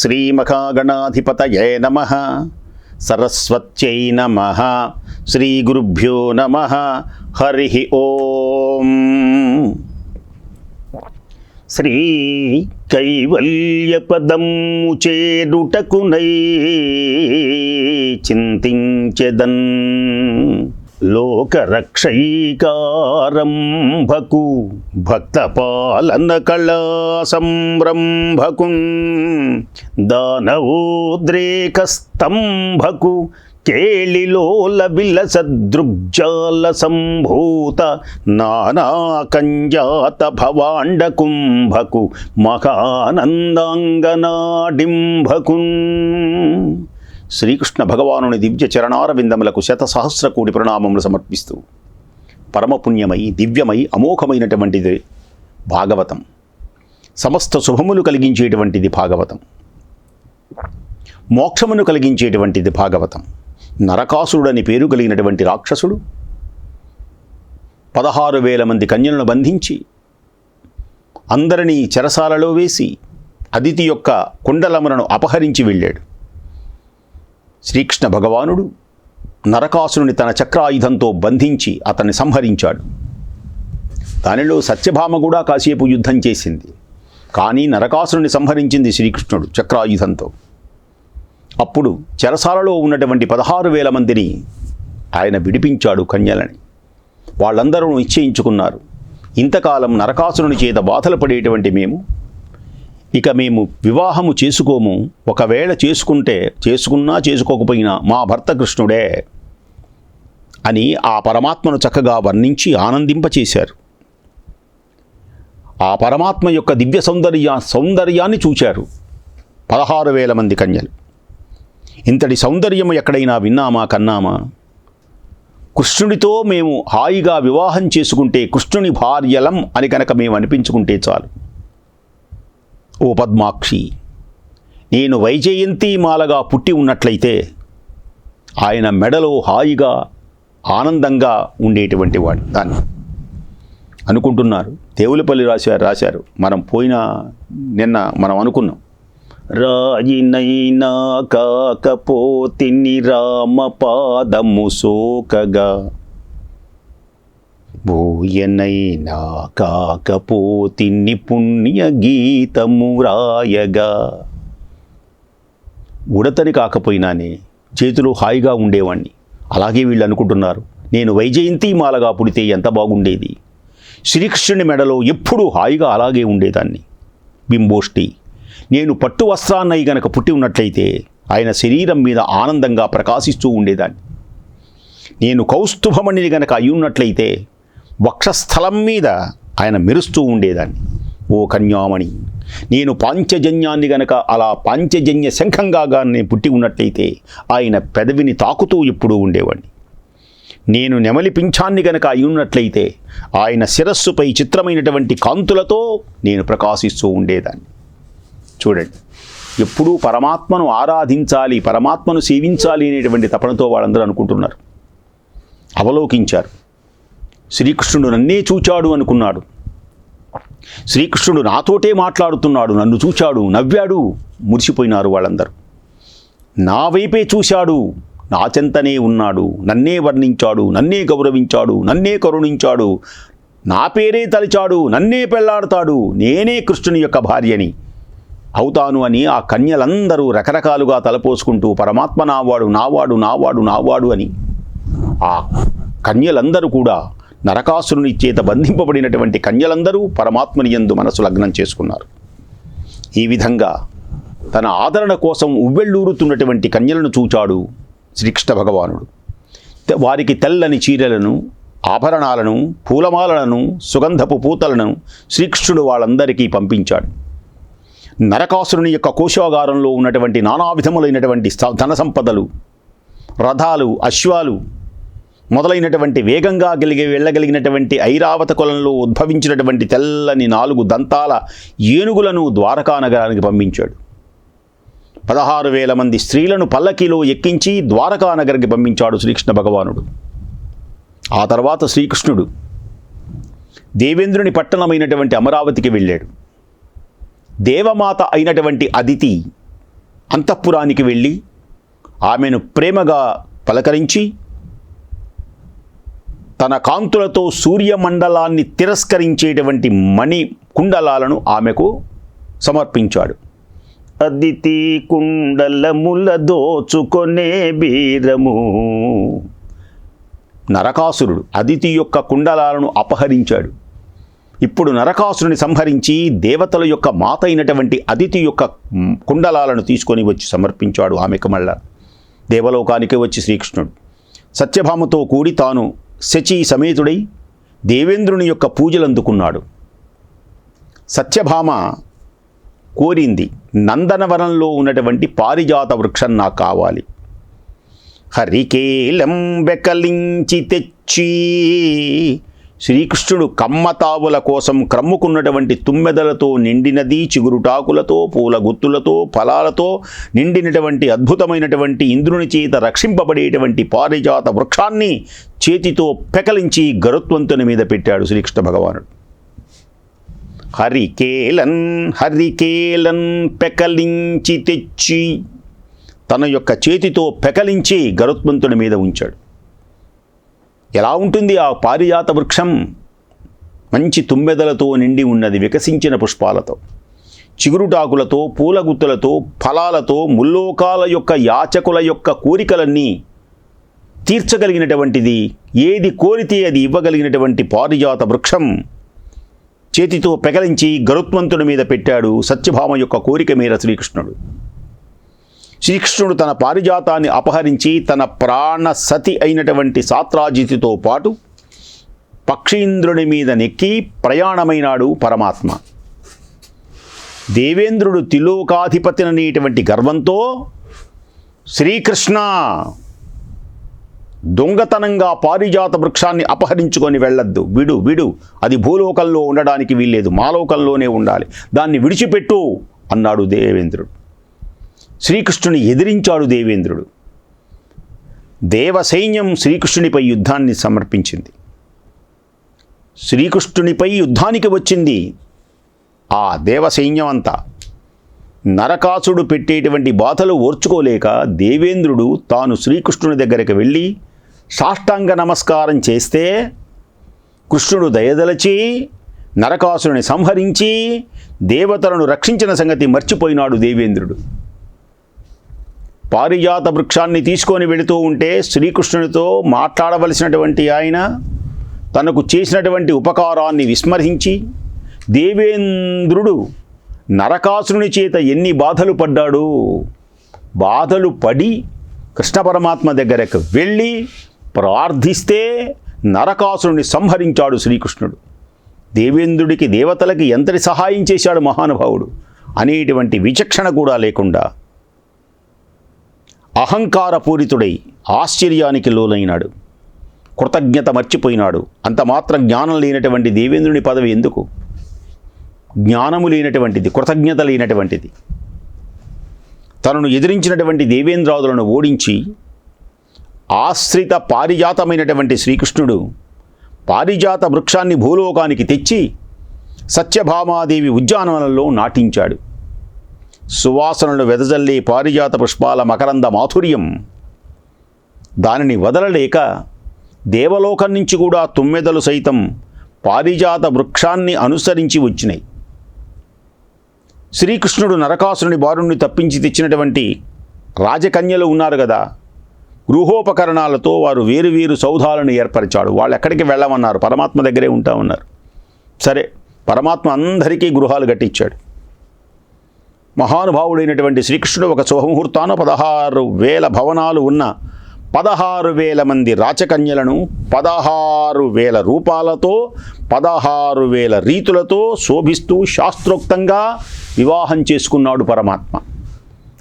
శ్రీమహాగణాధిపతయే నమ. సరస్వత్యై నమ. శ్రీగురుభ్యో నమ. హరి ఓం. శ్రీ కైవల్యపదము చేరుటకునై చింతించెదన్. లోకరక్షైకారంభకు భక్తపాలన కళా సంరంభకు దానవోద్రేకస్తంభకు కేళిలోల విలసదృగ్జాల సంభూత నానాకంజాత భవాండ కుంభకు మహానందాంగనాడింభకు. శ్రీకృష్ణ భగవానుని దివ్య చరణారవిందములకు శత సహస్ర కోటి ప్రణామములు సమర్పిస్తూ పరమపుణ్యమై దివ్యమై అమోఘమైనటువంటిది భాగవతం. సమస్త శుభములు కలిగించేటువంటిది భాగవతం. మోక్షమును కలిగించేటువంటిది భాగవతం. నరకాసురుడని పేరు కలిగినటువంటి రాక్షసుడు పదహారు వేల మంది కన్యలను బంధించి అందరినీ చెరసాలలో వేసి అదితి యొక్క కుండలములను అపహరించి వెళ్ళాడు. శ్రీకృష్ణ భగవానుడు నరకాసురుని తన చక్రాయుధంతో బంధించి అతన్ని సంహరించాడు. దానిలో సత్యభామ కూడా కాసేపు యుద్ధం చేసింది. కానీ నరకాసురుని సంహరించింది శ్రీకృష్ణుడు చక్రాయుధంతో. అప్పుడు చెరసాలలో ఉన్నటువంటి పదహారు వేల మందిని ఆయన విడిపించాడు కన్యలని. వాళ్ళందరూ నిశ్చయించుకున్నారు. ఇంతకాలం నరకాసురుని చేత బాధలు పడేటువంటి మేము ఇక మేము వివాహము చేసుకోము. ఒకవేళ చేసుకుంటే చేసుకున్నా చేసుకోకపోయినా మా భర్త కృష్ణుడే అని ఆ పరమాత్మను చక్కగా వర్ణించి ఆనందింపచేశారు. ఆ పరమాత్మ యొక్క దివ్య సౌందర్య సౌందర్యాన్ని చూచారు పదహారు వేల మంది కన్యలు. ఇంతటి సౌందర్యము ఎక్కడైనా విన్నామా కన్నామా? కృష్ణుడితో మేము హాయిగా వివాహం చేసుకుంటే కృష్ణుని భార్యలం అని కనుక మేము అనిపించుకుంటే చాలు. ఓ పద్మాక్షి నేను వైజయంతి మాలగా పుట్టి ఉన్నట్లయితే ఆయన మెడలో హాయిగా ఆనందంగా ఉండేటువంటి వాడు దాన్ని. అనుకుంటున్నారు. దేవులపల్లి రాశారు రాశారు. మనం పోయిన నిన్న మనం అనుకున్నాం. రాజినైనా కాకపోతిని రామ పాదము సోకగా బోయనైనా కాకపోతిని పుణ్య గీతము వ్రాయగా. ఉడతని కాకపోయినానే చేతులు హాయిగా ఉండేవాణ్ణి. అలాగే వీళ్ళు అనుకుంటున్నారు నేను వైజయంతి మాలగా పుడితే ఎంత బాగుండేది? శ్రీకృష్ణుని మెడలో ఎప్పుడూ హాయిగా అలాగే ఉండేదాన్ని. బింబోష్టి నేను పట్టు వస్త్రాన్నయ్య గనక పుట్టి ఉన్నట్లయితే ఆయన శరీరం మీద ఆనందంగా ప్రకాశిస్తూ ఉండేదాన్ని. నేను కౌస్తుభమణిని గనక అయ్యున్నట్లయితే ఉన్నట్లయితే వక్షస్థలం మీద ఆయన మెరుస్తూ ఉండేదాన్ని. ఓ కన్యామణి నేను పాంచజన్యాన్ని గనక అలా పాంచజన్య శంఖంగా కానీ పుట్టి ఉన్నట్లయితే ఆయన పెదవిని తాకుతూ ఎప్పుడూ ఉండేవాడిని నేను నెమలి పింఛాన్ని గనక అయి ఉన్నట్లయితే ఆయన శిరస్సుపై చిత్రమైనటువంటి కాంతులతో నేను ప్రకాశిస్తూ ఉండేదాన్ని. చూడండి ఎప్పుడూ పరమాత్మను ఆరాధించాలి పరమాత్మను సేవించాలి అనేటువంటి తపనతో వాళ్ళందరూ అనుకుంటున్నారు. అవలోకించారు. శ్రీకృష్ణుడు నన్నే చూచాడు అనుకున్నాడు. శ్రీకృష్ణుడు నాతోటే మాట్లాడుతున్నాడు నన్ను చూచాడు నవ్వాడు మురిసిపోయినారు వాళ్ళందరూ. నా వైపే చూశాడు నా చెంతనే ఉన్నాడు నన్నే వర్ణించాడు నన్నే గౌరవించాడు నన్నే కరుణించాడు నా పేరే తలిచాడు నన్నే పెళ్ళాడతాడు నేనే కృష్ణుని యొక్క భార్యని. అవుతాను అని ఆ కన్యలందరూ రకరకాలుగా తలపోసుకుంటూ పరమాత్మ నావాడు నావాడు నావాడు నావాడు అని ఆ కన్యలందరూ కూడా నరకాసురుని చేత బంధింపబడినటువంటి కన్యలందరూ పరమాత్మని యందు మనసు లగ్నం చేసుకున్నారు. ఈ విధంగా తన ఆదరణ కోసం ఉవ్వెళ్ళూరుతున్నటువంటి కన్యలను చూచాడు శ్రీకృష్ణ భగవానుడు. వారికి తెల్లని చీరలను ఆభరణాలను పూలమాలలను సుగంధపు పూతలను శ్రీకృష్ణుడు వాళ్ళందరికీ పంపించాడు. నరకాసురుని యొక్క కోశాగారంలో ఉన్నటువంటి నానా విధములైనటువంటి ధన సంపదలు రథాలు అశ్వాలు మొదలైనటువంటి వేగంగా గలిగి వెళ్ళగలిగినటువంటి ఐరావత కులంలో ఉద్భవించినటువంటి తెల్లని నాలుగు దంతాల ఏనుగులను ద్వారకా నగరానికి పంపించాడు. పదహారు వేల మంది స్త్రీలను పల్లకీలో ఎక్కించి ద్వారకా నగరికి పంపించాడు శ్రీకృష్ణ భగవానుడు. ఆ తర్వాత శ్రీకృష్ణుడు దేవేంద్రుని పట్టణమైనటువంటి అమరావతికి వెళ్ళాడు. దేవమాత అయినటువంటి అదితి అంతఃపురానికి వెళ్ళి ఆమెను ప్రేమగా పలకరించి తన కాంతులతో సూర్యమండలాన్ని తిరస్కరించేటువంటి మణి కుండలాలను ఆమెకు సమర్పించాడు. అదితి కుండలముల దోచుకొనే బీరము. నరకాసురుడు అదితి యొక్క కుండలాలను అపహరించాడు. ఇప్పుడు నరకాసురుని సంహరించి దేవతల యొక్క మాత అయినటువంటి అదితి యొక్క కుండలాలను తీసుకొని వచ్చి సమర్పించాడు ఆమెకు మళ్ళా. దేవలోకానికి వచ్చి శ్రీకృష్ణుడు. సత్యభామతో కూడి తాను శచి సమేతుడై దేవేంద్రుని యొక్క పూజలు అందుకున్నాడు సత్యభామ కోరింది నందనవనంలో ఉన్నటువంటి పారిజాత వృక్షం నాకు కావాలి. హరికేలం బెకలించి తెచ్చి శ్రీకృష్ణుడు కమ్మతావుల కోసం క్రమ్ముకున్నటువంటి తుమ్మెదలతో నిండినది చిగురుటాకులతో పూల గుత్తులతో ఫలాలతో నిండినటువంటి అద్భుతమైనటువంటి ఇంద్రుని చేత రక్షింపబడేటువంటి పారిజాత వృక్షాన్ని చేతితో పెకలించి గరుత్వంతుని మీద పెట్టాడు శ్రీకృష్ణ భగవానుడు. హరికేలన్ హరికేలన్ పెకలించి తెచ్చి తన యొక్క చేతితో పెకలించి గరుత్మంతుడి మీద ఉంచాడు. ఎలా ఉంటుంది ఆ పారిజాత వృక్షం? మంచి తుమ్మెదలతో నిండి ఉన్నది వికసించిన పుష్పాలతో చిగురుటాకులతో పూలగుత్తులతో ఫలాలతో ముల్లోకాల యొక్క యాచకుల యొక్క కోరికలన్నీ తీర్చగలిగినటువంటిది ఏది కోరితే అది ఇవ్వగలిగినటువంటి పారిజాత వృక్షం. చేతితో పెకలించి గరుత్మంతుడి మీద పెట్టాడు సత్యభామ యొక్క కోరిక మీద శ్రీకృష్ణుడు. శ్రీకృష్ణుడు తన పారిజాతాన్ని అపహరించి తన ప్రాణ సతి అయినటువంటి సాత్రాజితితో పాటు పక్షీంద్రుని మీద నెక్కి ప్రయాణమైనాడు పరమాత్మ. దేవేంద్రుడు తిలోకాధిపతిననేటువంటి గర్వంతో శ్రీకృష్ణ దొంగతనంగా పారిజాత వృక్షాన్ని అపహరించుకొని వెళ్ళొద్దు. విడు విడు. అది భూలోకంలో ఉండడానికి వీల్లేదు. మాలోకంలోనే ఉండాలి. దాన్ని విడిచిపెట్టు అన్నాడు దేవేంద్రుడు. శ్రీకృష్ణుని ఎదిరించాడు దేవేంద్రుడు. దేవసైన్యం శ్రీకృష్ణునిపై యుద్ధాన్ని సమర్పించింది. శ్రీకృష్ణునిపై యుద్ధానికి వచ్చింది ఆ దేవసైన్యం అంతా. నరకాసుడు పెట్టేటువంటి బాధలు ఓర్చుకోలేక దేవేంద్రుడు తాను శ్రీకృష్ణుని దగ్గరికి వెళ్ళి సాష్టాంగ నమస్కారం చేస్తే కృష్ణుడు దయదలచి నరకాసురుని సంహరించి దేవతలను రక్షించిన సంగతి మర్చిపోయినాడు దేవేంద్రుడు. పారిజాత వృక్షాన్ని తీసుకొని వెళుతూ ఉంటే శ్రీకృష్ణునితో మాట్లాడవలసినటువంటి ఆయన తనకు చేసినటువంటి ఉపకారాన్ని విస్మరించి దేవేంద్రుడు నరకాసురుని చేత ఎన్ని బాధలు పడ్డాడు? బాధలు పడి కృష్ణ పరమాత్మ దగ్గరకు వెళ్ళి ప్రార్థిస్తే నరకాసురుని సంహరించాడు శ్రీకృష్ణుడు. దేవేంద్రుడికి దేవతలకి ఎంతటి సహాయం చేశాడు మహానుభావుడు? అనేటువంటి విచక్షణ కూడా లేకుండా అహంకారపూరితుడై ఆశ్చర్యానికి లోనైనాడు. కృతజ్ఞత మర్చిపోయినాడు. అంత మాత్రం జ్ఞానం లేనటువంటి దేవేంద్రుని పదవి ఎందుకు? జ్ఞానము లేనటువంటిది కృతజ్ఞత లేనటువంటిది. తనను ఎదిరించినటువంటి దేవేంద్రాదులను ఓడించి ఆశ్రిత పారిజాతమైనటువంటి శ్రీకృష్ణుడు పారిజాత వృక్షాన్ని భూలోకానికి తెచ్చి సత్యభామాదేవి ఉద్యానవనంలో నాటించాడు. సువాసనలు వెదజల్లే పారిజాత పుష్పాల మకరంద మాధుర్యం. దానిని వదలలేక దేవలోకం నుంచి కూడా తుమ్మెదలు సైతం పారిజాత వృక్షాన్ని అనుసరించి వచ్చినాయి. శ్రీకృష్ణుడు నరకాసురుని బారుణ్ణి తప్పించి తెచ్చినటువంటి రాజకన్యలు ఉన్నారు కదా గృహోపకరణాలతో వారు వేరు వేరు సౌధాలను ఏర్పరిచాడు. వాళ్ళు ఎక్కడికి వెళ్ళమన్నారు? పరమాత్మ దగ్గరే ఉంటా ఉన్నారు. సరే పరమాత్మ అందరికీ గృహాలు కట్టించాడు. మహానుభావుడైనటువంటి శ్రీకృష్ణుడు ఒక శుభముహూర్తాన పదహారు వేల భవనాలు ఉన్న పదహారు వేల మంది రాచకన్యలను పదహారు వేల రూపాలతో పదహారు వేల రీతులతో శోభిస్తూ శాస్త్రోక్తంగా వివాహం చేసుకున్నాడు పరమాత్మ.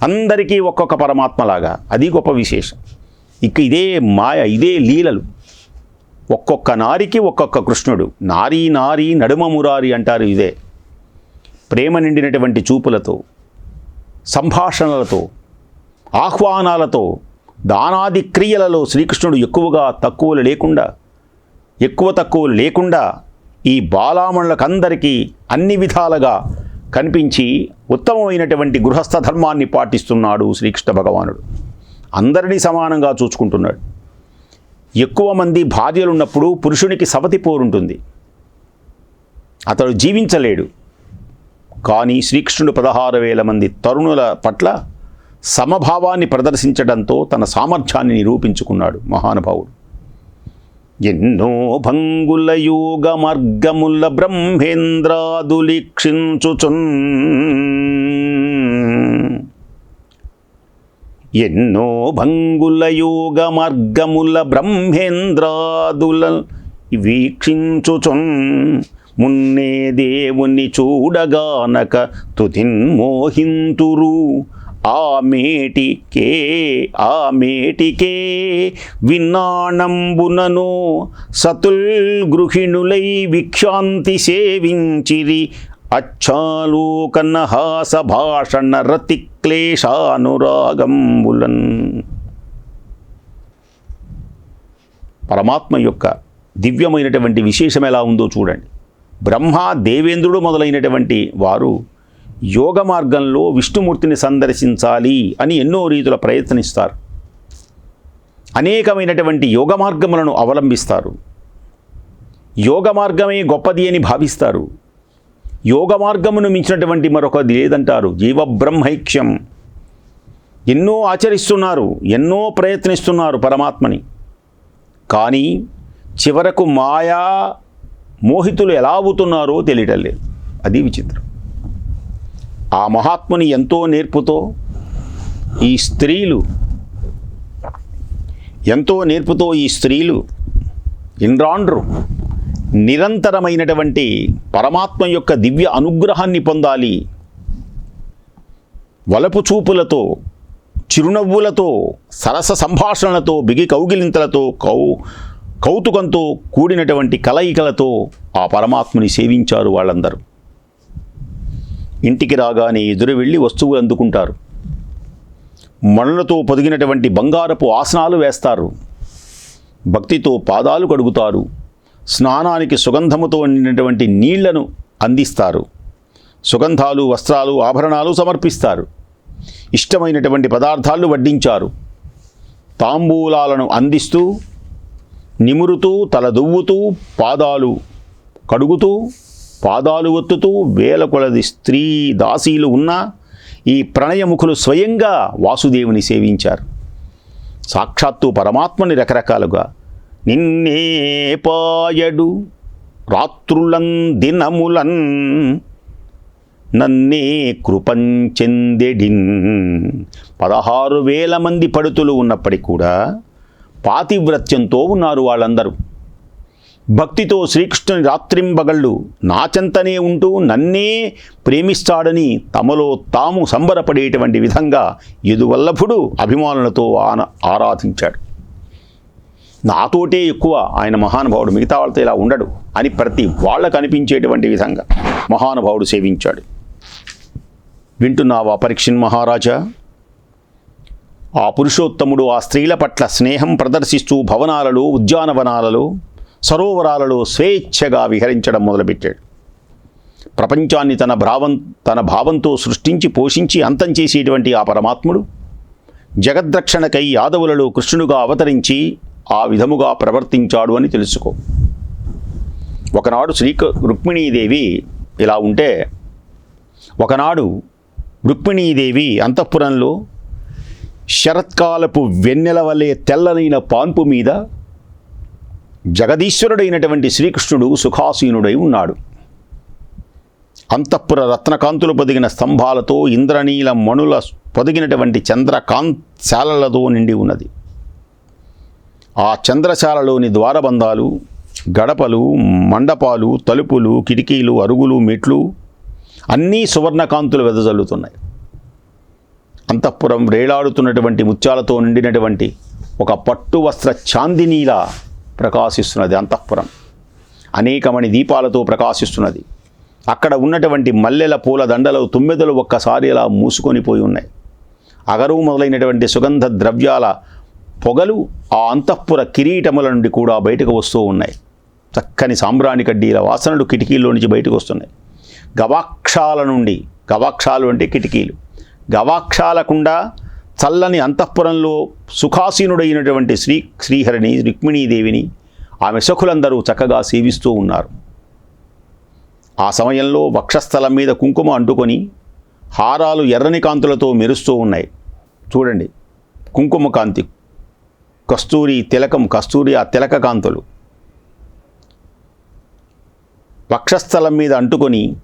అందరికీ ఒక్కొక్క పరమాత్మలాగా. అది గొప్ప విశేషం. ఇక ఇదే మాయ ఇదే లీలలు. ఒక్కొక్క నారికి ఒక్కొక్క కృష్ణుడు. నారీ నారీ నడుమ మురారి అంటారు ఇదే. ప్రేమ నిండినటువంటి చూపులతో సంభాషణలతో ఆహ్వానాలతో దానాది క్రియలలో శ్రీకృష్ణుడు ఎక్కువగా తక్కువలు లేకుండా ఎక్కువ తక్కువలు లేకుండా ఈ బాలామణులకందరికీ అన్ని విధాలుగా కనిపించి ఉత్తమమైనటువంటి గృహస్థ ధర్మాన్ని పాటిస్తున్నాడు శ్రీకృష్ణ భగవానుడు. అందరినీ సమానంగా చూసుకుంటున్నాడు ఎక్కువ మంది భార్యలు ఉన్నప్పుడు పురుషునికి సవతి పోరుంటుంది. అతడు జీవించలేడు. కానీ శ్రీకృష్ణుడు పదహారు వేల మంది తరుణుల పట్ల సమభావాన్ని ప్రదర్శించడంతో తన సామర్థ్యాన్ని నిరూపించుకున్నాడు మహానుభావుడు. ఎన్నో భంగుల యోగ మార్గముల బ్రహ్మేంద్రాదులీక్షించుచున్ ఎన్నో భంగుల యోగ మార్గముల బ్రహ్మేంద్రాదుల వీక్షించుచున్. మున్నే దేవుని చూడగానక తుతిన్ మోహింతురు. ఆ మేటికే ఆ మేటికే విన్నాణంబునను సతుల్ గృహిణులై విక్షాంతి సేవించిరి. అచ్చాలోకనహాస భాషణ రతిక్లేశానురాగంబులన్. పరమాత్మ యొక్క దివ్యమైనటువంటి విశేషం ఎలా ఉందో చూడండి. బ్రహ్మ దేవేంద్రుడు మొదలైనటువంటి వారు యోగ మార్గంలో విష్ణుమూర్తిని సందర్శించాలి అని ఎన్నో రీతుల ప్రయత్నిస్తారు. అనేకమైనటువంటి యోగ మార్గములను అవలంబిస్తారు. యోగ మార్గమే గొప్పది అని భావిస్తారు. యోగ మార్గమును మించినటువంటి మరొకది లేదంటారు. జీవబ్రహ్మైక్యం ఎన్నో ఆచరిస్తున్నారు ఎన్నో ప్రయత్నిస్తున్నారు పరమాత్మని. కానీ చివరకు మాయా మోహితులు ఎలా అవుతున్నారో తెలియటం లేదు. అది విచిత్రం. ఆ మహాత్ముని ఎంతో నేర్పుతో ఈ స్త్రీలు ఎంతో నేర్పుతో ఈ స్త్రీలు ఇండ్రాండ్రు నిరంతరమైనటువంటి పరమాత్మ యొక్క దివ్య అనుగ్రహాన్ని పొందాలి. వలపు చూపులతో చిరునవ్వులతో సరస సంభాషణలతో బిగి కౌగిలింతలతో కౌ కౌతుకంతో కూడినటువంటి కలయికలతో ఆ పరమాత్మని సేవించారు వాళ్ళందరూ. ఇంటికి రాగానే ఎదురు వెళ్ళి వస్తువులు అందుకుంటారు. మణులతో పొదిగినటువంటి బంగారపు ఆసనాలు వేస్తారు. భక్తితో పాదాలు కడుగుతారు. స్నానానికి సుగంధముతో నిండినటువంటి నీళ్ళను అందిస్తారు. సుగంధాలు వస్త్రాలు ఆభరణాలు సమర్పిస్తారు. ఇష్టమైనటువంటి పదార్థాలు వడ్డించారు. తాంబూలాలను అందిస్తూ నిమురుతూ తల దువ్వుతూ పాదాలు కడుగుతూ పాదాలు ఒత్తుతూ వేల కొలది స్త్రీ దాసీలు ఉన్నా ఈ ప్రణయముఖులు స్వయంగా వాసుదేవుని సేవించారు. సాక్షాత్తు పరమాత్మని రకరకాలుగా నిన్నే పాయడు రాత్రులన్ దినములన్ నన్నే కృపంచెందెడిన్ పదహారు వేల మంది పడుతులు ఉన్నప్పటికీ కూడా పాతివ్రత్యంతో ఉన్నారు వాళ్ళందరూ. భక్తితో శ్రీకృష్ణుని రాత్రింబగళ్ళు నాచెంతనే ఉంటూ నన్నే ప్రేమిస్తాడని తమలో తాము సంబరపడేటువంటి విధంగా ఎదువల్లభుడు అభిమానులతో ఆన ఆరాధించాడు. నాతోటే ఎక్కువ ఆయన మహానుభావుడు మిగతా వాళ్ళతో ఇలా ఉండడు అని ప్రతి వాళ్ళకు అనిపించేటువంటి విధంగా మహానుభావుడు సేవించాడు. వింటున్నావా పరీక్షణ్ మహారాజా? ఆ పురుషోత్తముడు ఆ స్త్రీల పట్ల స్నేహం ప్రదర్శిస్తూ భవనాలలో ఉద్యానవనాలలో సరోవరాలలో స్వేచ్ఛగా విహరించడం మొదలుపెట్టాడు. ప్రపంచాన్ని తన భావం తన భావంతో సృష్టించి పోషించి అంతం చేసేటువంటి ఆ పరమాత్ముడు జగద్రక్షణకై యాదవులలో కృష్ణుడుగా అవతరించి ఆ విధముగా ప్రవర్తించాడు అని తెలుసుకో. ఒకనాడు శ్రీ రుక్మిణీదేవి ఇలా ఉంటే ఒకనాడు రుక్మిణీదేవి అంతఃపురంలో శరత్కాలపు వెన్నెల వలె తెల్లనైన పాన్పు మీద జగదీశ్వరుడైనటువంటి శ్రీకృష్ణుడు సుఖాసీనుడై ఉన్నాడు. అంతఃపుర రత్నకాంతులు పొదిగిన స్తంభాలతో ఇంద్రనీల మణుల పొదిగినటువంటి చంద్రకాంశాలలతో నిండి ఉన్నది. ఆ చంద్రశాలలోని ద్వారబంధాలు గడపలు మండపాలు తలుపులు కిటికీలు అరుగులు మెట్లు అన్నీ సువర్ణకాంతులు వెదజల్లుతున్నాయి. అంతఃపురం రేలాడుతున్నటువంటి ముత్యాలతో నిండినటువంటి ఒక పట్టు వస్త్ర చాందినీలా ప్రకాశిస్తున్నది అంతఃపురం. అనేకమణి దీపాలతో ప్రకాశిస్తున్నది. అక్కడ ఉన్నటువంటి మల్లెల పూల దండలు తుమ్మెదలు ఒక్కసారి అలా మూసుకొని పోయి ఉన్నాయి. అగరు మొదలైనటువంటి సుగంధ ద్రవ్యాల పొగలు ఆ అంతఃపుర కిరీటముల నుండి కూడా బయటకు వస్తూ ఉన్నాయి. చక్కని సాంబ్రాణి కడ్డీల వాసనలు కిటికీల్లో నుంచి బయటకు వస్తున్నాయి. గవాక్షాల నుండి గవాక్షాలు అంటే కిటికీలు. గవాక్షాలకుండా చల్లని అంతఃపురంలో సుఖాసీనుడైనటువంటి శ్రీ శ్రీహరిని రుక్మిణీదేవిని ఆమె సఖులందరూ చక్కగా సేవిస్తూ ఉన్నారు. ఆ సమయంలో వక్షస్థలం మీద కుంకుమ అంటుకొని హారాలు ఎర్రని కాంతులతో మెరుస్తూ ఉన్నాయి. చూడండి కుంకుమ కాంతి కస్తూరి తిలకం కస్తూరి ఆ తిలక కాంతులు. వక్షస్థలం మీద అంటుకొని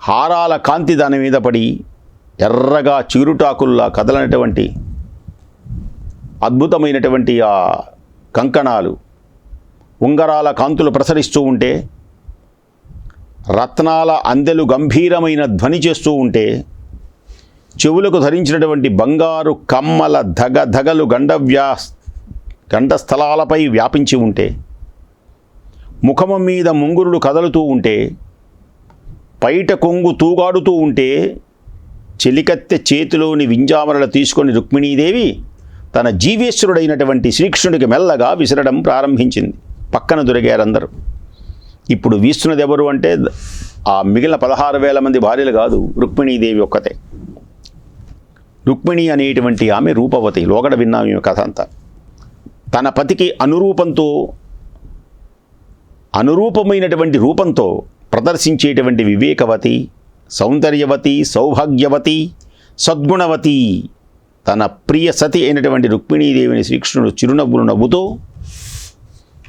హారాల కాంతి దాని మీద పడి ఎర్రగా చిగురుటాకుల్లా కదలనటువంటి అద్భుతమైనటువంటి ఆ కంకణాలు ఉంగరాల కాంతులు ప్రసరిస్తూ ఉంటే రత్నాల అందెలు గంభీరమైన ధ్వని చేస్తూ ఉంటే చెవులకు ధరించినటువంటి బంగారు కమ్మల ధగ ధగలు గండవ్యా గండస్థలాలపై వ్యాపించి ఉంటే ముఖము మీద ముంగురులు కదలుతూ ఉంటే పైట కొంగు తూగాడుతూ ఉంటే చెలికత్తె చేతిలోని వింజామరలు తీసుకొని రుక్మిణీదేవి తన జీవేశ్వరుడైనటువంటి శ్రీకృష్ణుడికి మెల్లగా విసరడం ప్రారంభించింది. పక్కన దొరికారందరూ ఇప్పుడు వీస్తున్నది ఎవరు అంటే ఆ మిగిలిన పదహారు వేల మంది భార్యలు కాదు రుక్మిణీదేవి ఒక్కతే. రుక్మిణి అనేటువంటి ఆమె రూపవతి. లోగడ విన్నాం ఈమె కథ అంతా. తన పతికి అనురూపంతో అనురూపమైనటువంటి రూపంతో ప్రదర్శించేటువంటి వివేకవతి సౌందర్యవతి సౌభాగ్యవతి సద్గుణవతి తన ప్రియ సతి అయినటువంటి రుక్మిణీదేవిని శ్రీకృష్ణుడు చిరునవ్వులు నవ్వుతూ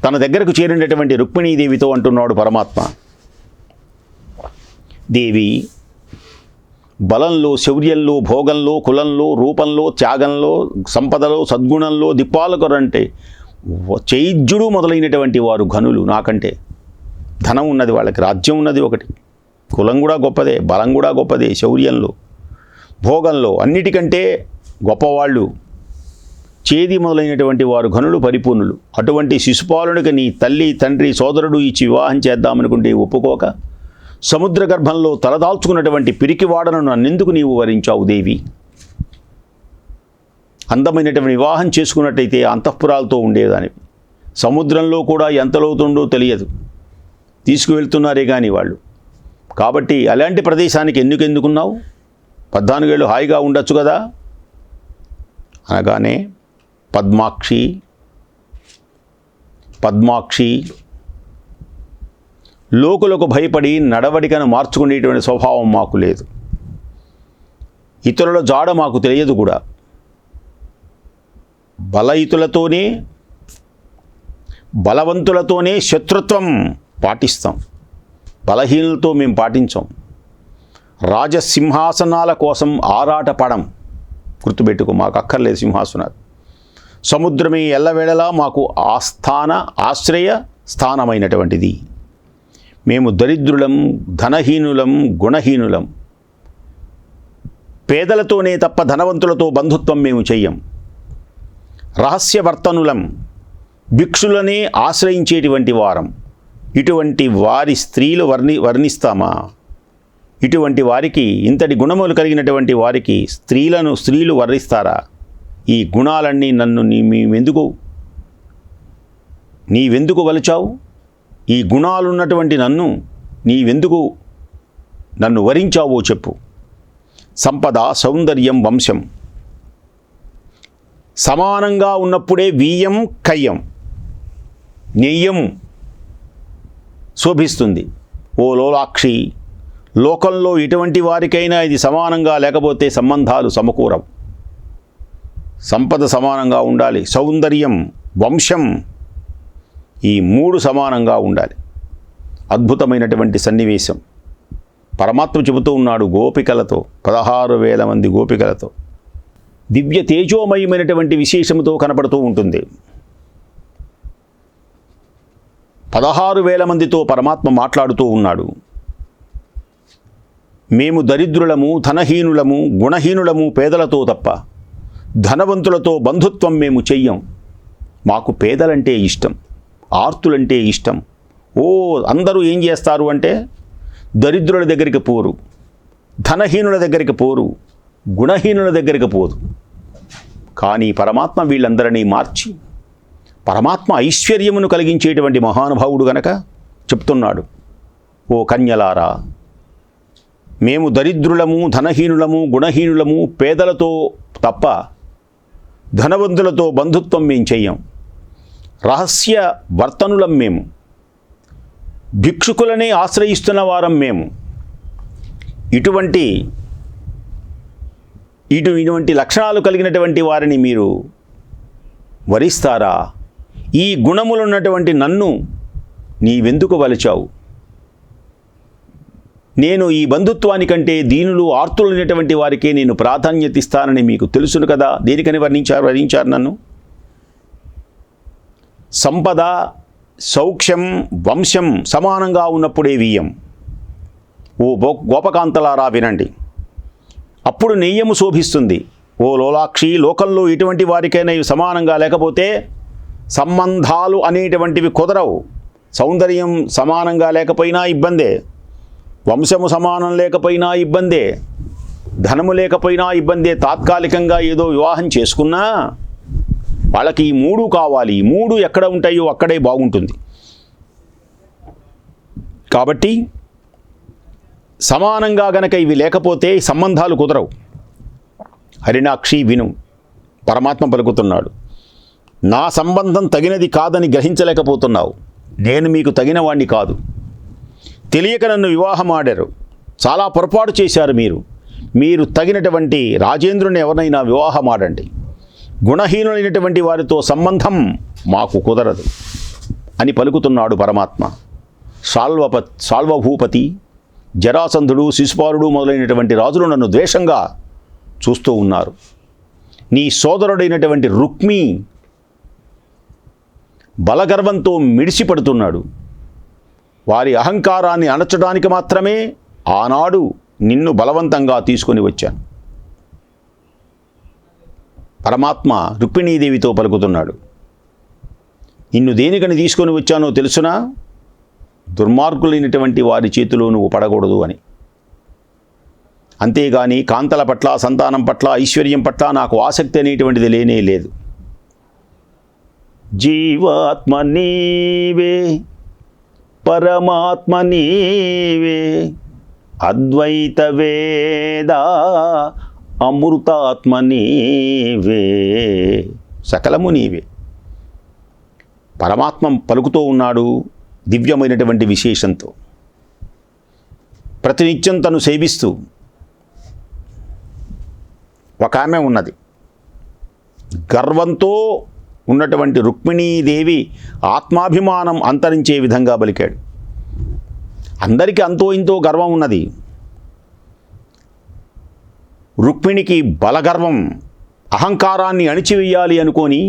తన దగ్గరకు చేరినటువంటి రుక్మిణీదేవితో అంటున్నాడు పరమాత్మ. దేవి బలంలో శౌర్యంలో భోగంలో కులంలో రూపంలో త్యాగంలో సంపదలో సద్గుణంలో దిప్పాలకొరంటే చైద్యుడు మొదలైనటువంటి వారు ఘనులు నాకంటే. ధనం ఉన్నది వాళ్ళకి రాజ్యం ఉన్నది ఒకటి. కులం కూడా గొప్పదే బలం కూడా గొప్పదే శౌర్యంలో భోగంలో అన్నిటికంటే గొప్పవాళ్ళు. చేది మొదలైనటువంటి వారు ఘనులు పరిపూర్ణులు. అటువంటి శిశుపాలునికి నీ తల్లి తండ్రి సోదరుడు ఇచ్చి వివాహం చేద్దామనుకుంటే ఒప్పుకోక సముద్ర గర్భంలో తలదాల్చుకున్నటువంటి పిరికివాడను నన్నెందుకు నీవు వరించావు దేవి? అందమైనటువంటి వివాహం చేసుకున్నట్టయితే అంతఃపురాలతో ఉండేదానివి సముద్రంలో కూడా ఎంత లోతుండో తెలియదు. తీసుకువెళ్తున్నారే కానీ వాళ్ళు. కాబట్టి అలాంటి ప్రదేశానికి ఎందుకు ఎందుకున్నావు? పద్నాలుగేళ్ళు హాయిగా ఉండొచ్చు కదా? అనగానే పద్మాక్షి పద్మాక్షి లోకులకు భయపడి నడవడికను మార్చుకునేటువంటి స్వభావం మాకు లేదు. ఇతరుల జాడ మాకు తెలియదు కూడా. బలయుతులతోనే బలవంతులతోనే శత్రుత్వం పాటిస్తాం. బలహీనులతో మేము పాటించాం. రాజసింహాసనాల కోసం ఆరాట పడం గుర్తుపెట్టుకో మాకు అక్కర్లేదు సింహాసనాలు. సముద్రమే ఎల్లవేళలా మాకు ఆస్థాన ఆశ్రయ స్థానమైనటువంటిది. మేము దరిద్రులం ధనహీనులం గుణహీనులం. పేదలతోనే తప్ప ధనవంతులతో బంధుత్వం మేము చెయ్యం. రహస్యవర్తనులం భిక్షులనే ఆశ్రయించేటువంటి వారం. ఇటువంటి వారి స్త్రీలు వర్ణి వర్ణిస్తామా? ఇటువంటి వారికి ఇంతటి గుణములు కలిగినటువంటి వారికి స్త్రీలను స్త్రీలు వర్ణిస్తారా? ఈ గుణాలన్నీ నన్ను నీ మేమెందుకు? నీవెందుకు వలచావు? ఈ గుణాలున్నటువంటి నన్ను నీవెందుకు నన్ను వరించావో చెప్పు. సంపద సౌందర్యం వంశం. సమానంగా ఉన్నప్పుడే వీయం కయ్యం. నెయ్యం శోభిస్తుంది. ఓ లోలాక్షి లోకంలో ఎటువంటి వారికైనా ఇది సమానంగా లేకపోతే సంబంధాలు సమకూరం సంపద సమానంగా ఉండాలి. సౌందర్యం వంశం ఈ మూడు సమానంగా ఉండాలి. అద్భుతమైనటువంటి సన్నివేశం. పరమాత్మ చెబుతూ ఉన్నాడు గోపికలతో పదహారు వేల మంది గోపికలతో. దివ్య తేజోమయమైనటువంటి విశేషముతో కనపడుతూ ఉంటుంది. పదహారు వేల మందితో పరమాత్మ మాట్లాడుతూ ఉన్నాడు. మేము దరిద్రులము ధనహీనులము గుణహీనులము పేదలతో తప్ప ధనవంతులతో బంధుత్వం మేము చెయ్యం. మాకు పేదలంటే ఇష్టం ఆర్తులంటే ఇష్టం. ఓ అందరూ ఏం చేస్తారు అంటే దరిద్రుల దగ్గరికి పోరు ధనహీనుల దగ్గరికి పోరు గుణహీనుల దగ్గరికి పోదు. కానీ పరమాత్మ వీళ్ళందరినీ మార్చి పరమాత్మ ఐశ్వర్యమును కలిగించేటువంటి మహానుభావుడు గనక చెప్తున్నాడు ఓ కన్యలారా మేము దరిద్రులము ధనహీనులము గుణహీనులము పేదలతో తప్ప ధనవంతులతో బంధుత్వం మేము చెయ్యం. రహస్య వర్తనులం మేము. భిక్షుకులనే ఆశ్రయిస్తున్న వారం మేము. ఇటువంటి ఇటు ఇటువంటి లక్షణాలు కలిగినటువంటి వారిని మీరు వరిస్తారా? ఈ గుణములున్నటువంటి నన్ను నీవెందుకు వలిచావు? నేను ఈ బంధుత్వానికంటే దీనులు ఆర్తులైనటువంటి వారికే నేను ప్రాధాన్యత ఇస్తానని మీకు తెలుసును కదా? దేనికని వర్ణించారు వర్ణించారు నన్ను? సంపద సౌఖ్యం వంశం సమానంగా ఉన్నప్పుడే వీయం ఓ గో- గోపకాంతలారా వినండి. అప్పుడు నెయ్యము శోభిస్తుంది. ఓ లోలాక్షి లోకంలో ఇటువంటి వారికైనా సమానంగా లేకపోతే సంబంధాలు అనేటువంటివి కుదరవు. సౌందర్యం సమానంగా లేకపోయినా ఇబ్బందే. వంశము సమానం లేకపోయినా ఇబ్బందే. ధనము లేకపోయినా ఇబ్బందే. తాత్కాలికంగా ఏదో వివాహం చేసుకున్నా వాళ్ళకి ఈ మూడు కావాలి. ఈ మూడు ఎక్కడ ఉంటాయో అక్కడే బాగుంటుంది. కాబట్టి సమానంగా గనక ఇవి లేకపోతే సంబంధాలు కుదరవు. హరినాక్షి విను. పరమాత్మ పలుకుతున్నాడు. నా సంబంధం తగినది కాదని గ్రహించలేకపోతున్నావు. నేను మీకు తగిన వాణ్ణి కాదు. తెలియక నన్ను వివాహం ఆడారు చాలా పొరపాటు చేశారు మీరు. మీరు తగినటువంటి రాజేంద్రుని ఎవరినైనా వివాహం ఆడండి గుణహీనులైనటువంటి వారితో సంబంధం మాకు కుదరదు అని పలుకుతున్నాడు పరమాత్మ. సాల్వప సాల్వభూపతి జరాసంధుడు శిశుపాలుడు మొదలైనటువంటి రాజులు నన్ను ద్వేషంగా చూస్తూ ఉన్నారు. నీ సోదరుడైనటువంటి రుక్మి బలగర్వంతో మిడిసిపడుతున్నాడు. వారి అహంకారాన్ని అణచడానికి మాత్రమే ఆనాడు నిన్ను బలవంతంగా తీసుకొని వచ్చాను. పరమాత్మ రుక్మిణీదేవితో పలుకుతున్నాడు. నిన్ను దేనికని తీసుకొని వచ్చానో తెలుసునా? దుర్మార్గులైనటువంటి వారి చేతిలో నువ్వు పడకూడదు అని. అంతేగాని కాంతల పట్ల సంతానం పట్ల ఐశ్వర్యం పట్ల నాకు ఆసక్తి అనేటువంటిది లేనే లేదు. జీవాత్మ నీవే పరమాత్మ నీవే అద్వైత వేద అమృతాత్మ నీవే. సకలము నీవే. పరమాత్మ పలుకుతూ ఉన్నాడు దివ్యమైనటువంటి విశేషంతో. ప్రతినిత్యం తను సేవిస్తూ ఒక ఆమె ఉన్నది. గర్వంతో ఉన్నటువంటి రుక్మిణీదేవి ఆత్మాభిమానం అంతరించే విధంగా పలికాడు అందరికీ అంతో ఇంతో గర్వం ఉన్నది. రుక్మిణికి బలగర్వం అహంకారాన్ని అణిచివేయాలి అనుకొని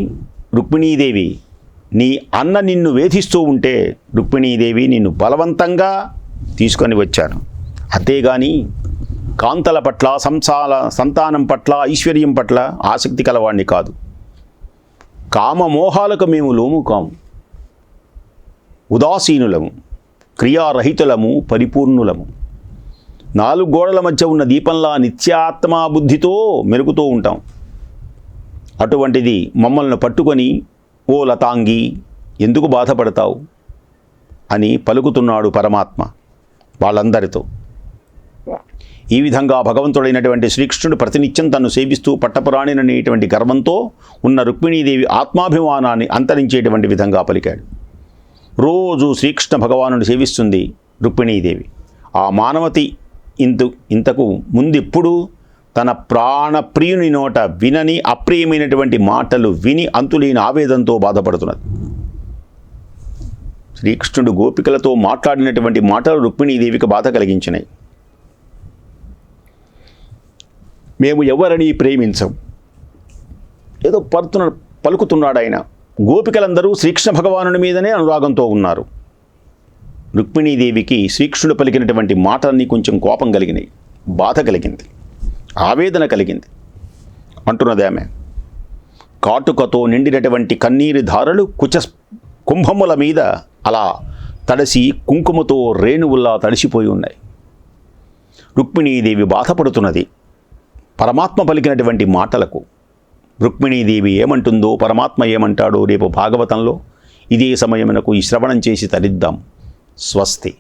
రుక్మిణీదేవి నీ అన్న నిన్ను వేధిస్తూ ఉంటే రుక్మిణీదేవి నిన్ను బలవంతంగా తీసుకొని వచ్చాను. అంతేగాని కాంతల పట్ల సంసాల సంతానం పట్ల ఐశ్వర్యం పట్ల ఆసక్తి కలవాణ్ణి కాదు. కామమోహాలకు మేము లోము కాము ఉదాసీనులము క్రియారహితులము పరిపూర్ణులము. నాలుగు గోడల మధ్య ఉన్న దీపంలా నిత్యాత్మా బుద్ధితో మెరుగుతూ ఉంటాం. అటువంటిది మమ్మల్ని పట్టుకొని ఓ లతాంగి ఎందుకు బాధపడతావు? అని పలుకుతున్నాడు పరమాత్మ వాళ్ళందరితో. ఈ విధంగా భగవంతుడైనటువంటి శ్రీకృష్ణుడు ప్రతినిత్యం తను సేవిస్తూ పట్టపురాణిననేటువంటి గర్వంతో ఉన్న రుక్మిణీదేవి ఆత్మాభిమానాన్ని అంతరించేటువంటి విధంగా పలికాడు. రోజు శ్రీకృష్ణ భగవానుని సేవిస్తుంది రుక్మిణీదేవి. ఆ మానవతి ఇంత ఇంతకు ముందెప్పుడు తన ప్రాణప్రియుని నోట వినని అప్రియమైనటువంటి మాటలు విని అంతులేని ఆవేదంతో బాధపడుతున్నది. శ్రీకృష్ణుడు గోపికలతో మాట్లాడినటువంటి మాటలు రుక్మిణీదేవికి బాధ కలిగించినాయి. మేము ఎవరిని ప్రేమించం? ఏదో పడుతున్న పలుకుతున్నాడు ఆయన. గోపికలందరూ శ్రీకృష్ణ భగవానుని మీదనే అనురాగంతో ఉన్నారు. రుక్మిణీదేవికి శ్రీకృష్ణుడు పలికినటువంటి మాటలన్నీ కొంచెం కోపం కలిగినాయి. బాధ కలిగింది. ఆవేదన కలిగింది. అంటున్నది ఆమె కాటుకతో నిండినటువంటి కన్నీరు ధారలు కుచ కుంభముల మీద అలా తడిసి కుంకుమతో రేణువుల్లా తడిసిపోయి ఉన్నాయి. రుక్మిణీదేవి బాధపడుతున్నది. పరమాత్మ పలికినటువంటి మాటలకు రుక్మిణీదేవి ఏమంటుందో పరమాత్మ ఏమంటాడో రేపు భాగవతంలో ఇదే సమయమునకు ఈ శ్రవణం చేసి తరిద్దాం. స్వస్తి.